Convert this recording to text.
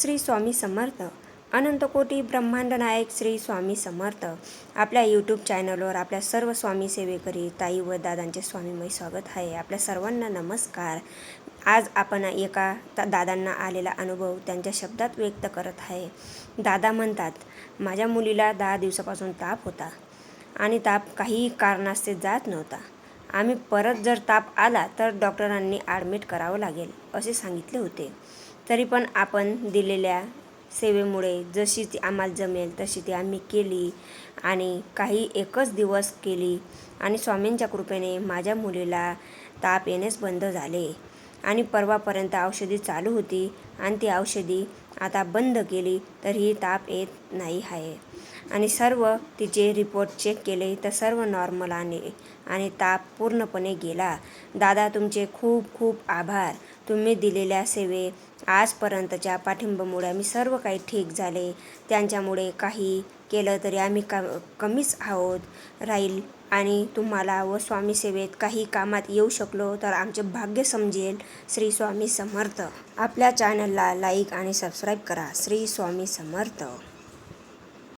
श्री स्वामी समर्थ. अनंतकोटी ब्रह्मांड नायक श्री स्वामी समर्थ. आपल्या यूट्यूब चॅनलवर आपल्या सर्व स्वामी सेवेकरी ताई व दादांचे स्वामीमय स्वागत आहे. आपल्या सर्वांना नमस्कार. आज आपण एका ता- दादांना आलेला अनुभव त्यांच्या शब्दात व्यक्त करत आहे. दादा म्हणतात माझ्या मुलीला दहा दिवसापासून ताप होता आणि ताप काही कारणास्ते जात नव्हता. आम्ही परत जर ताप आला तर डॉक्टरांनी ॲडमिट करावं लागेल असे सांगितले होते. तरी पण आपण दिलेल्या सेवेमुळे जशी ती आम्हाला जमेल तशी ती आम्ही केली आणि काही एकच दिवस केली. आणि स्वामींच्या कृपेने माझ्या मुलीला ताप येणेच बंद झाले. आणि परवापर्यंत औषधी चालू होती आणि ती औषधी आता बंद केली तरीही ताप येत नाही आहे. आणि सर्व तिचे रिपोर्ट चेक केले तर सर्व नॉर्मल आले आणि ताप पूर्णपणे गेला. दादा तुमचे खूप खूप आभार. तुम्ही दिलेल्या सेवे आजपर्यंतच्या पाठिंबामुळे आम्ही सर्व काही ठीक झाले. त्यांच्यामुळे काही केलं तरी आम्ही का कमीच आहोत. राहील आणि तुम्हाला व स्वामी सेवेत काही कामात येऊ शकलो तर आमचे भाग्य समजेल. श्री स्वामी समर्थ. आपल्या चॅनलला लाईक आणि सबस्क्राईब करा. श्री स्वामी समर्थ.